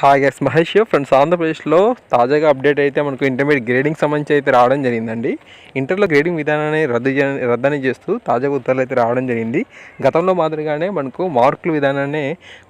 Hi yes Mahesh friends ఆంధ్రప్రదేశ్లో తాజాగా update అయితే మనకు ఇంటర్మీడియట్ గ్రేడింగ్ సంబంధించి అయితే రావడం జరిగిందండి. ఇంటర్లో గ్రేడింగ్ విధానాన్ని రద్దు రద్దని చేస్తూ తాజాగా ఉత్తర్వులు అయితే రావడం జరిగింది. గతంలో మాదిరిగానే మనకు మార్కుల విధానాన్ని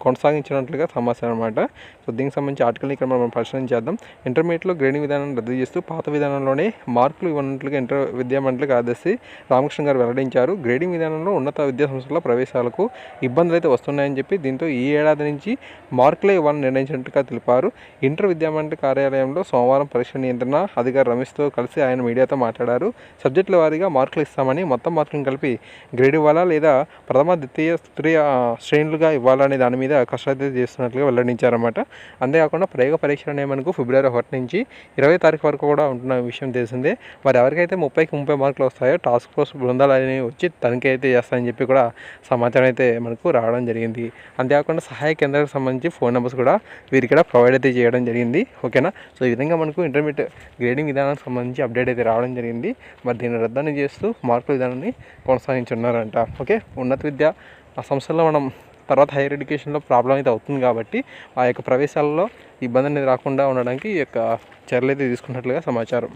కొనసాగించినట్లుగా సమాచారం అనమాట సో దీనికి సంబంధించి ఆర్టికల్ని ఇక్కడ మనం పరిశీలన చేద్దాం. ఇంటర్మీడియట్లో గ్రేడింగ్ విధానాన్ని రద్దు చేస్తూ పాత విధానంలోనే మార్కులు ఇవ్వనట్లుగా ఇంటర్ విద్యా మండలి కార్యదర్శి రామకృష్ణ గారు వెల్లడించారు. గ్రేడింగ్ విధానంలో ఉన్నత విద్యా సంస్థల ప్రవేశాలకు ఇబ్బందులు అయితే వస్తున్నాయని చెప్పి దీంతో ఈ ఏడాది నుంచి మార్కులే ఇవ్వాలని నిర్ణయించినట్టుగా తెలిపారు. ఇంటర్ విద్యామండలి కార్యాలయంలో సోమవారం పరీక్ష నియంత్రణ అధికారి రమేష్తో కలిసి ఆయన మీడియాతో మాట్లాడారు. సబ్జెక్టుల వారీగా మార్కులు ఇస్తామని మొత్తం మార్కులను కలిపి గ్రేడ్ ఇవ్వాలా లేదా ప్రథమ ద్వితీయ తృతీయ శ్రేణులుగా ఇవ్వాలనే దాని మీద కసరత్తు చేస్తున్నట్లుగా వెల్లడించారన్నమాట. అంతేకాకుండా ప్రయోగ పరీక్షలు అనే మనకు ఫిబ్రవరి ఒకటి నుంచి ఇరవై తారీఖు వరకు కూడా ఉంటున్న విషయం తెలిసిందే. మరి ఎవరికైతే ముప్పైకి ముప్పై మార్కులు వస్తాయో టాస్క్ ఫోర్స్ బృందాలు అనేవి వచ్చి తనిఖీ అయితే చేస్తాయని చెప్పి కూడా సమాచారం అయితే మనకు రావడం జరిగింది. అంతేకాకుండా సహాయ కేంద్రాలకు సంబంధించి ఫోన్ నెంబర్స్ కూడా వీరికి ఇక్కడ ప్రొవైడ్ అయితే చేయడం జరిగింది. ఓకేనా సో ఈ విధంగా మనకు ఇంటర్మీడియట్ గ్రేడింగ్ విధానానికి సంబంధించి అప్డేట్ అయితే రావడం జరిగింది. మరి దీన్ని రద్దని చేస్తూ మార్కుల విధానాన్ని కొనసాగించున్నారంట. ఓకే ఉన్నత విద్య ఆ సంస్థల్లో మనం తర్వాత హైయర్ ఎడ్యుకేషన్లో ప్రాబ్లం అయితే అవుతుంది కాబట్టి ఆ యొక్క ప్రవేశాలలో ఇబ్బంది అనేది రాకుండా ఉండడానికి ఈ యొక్క చర్యలు అయితే తీసుకున్నట్లుగా సమాచారం.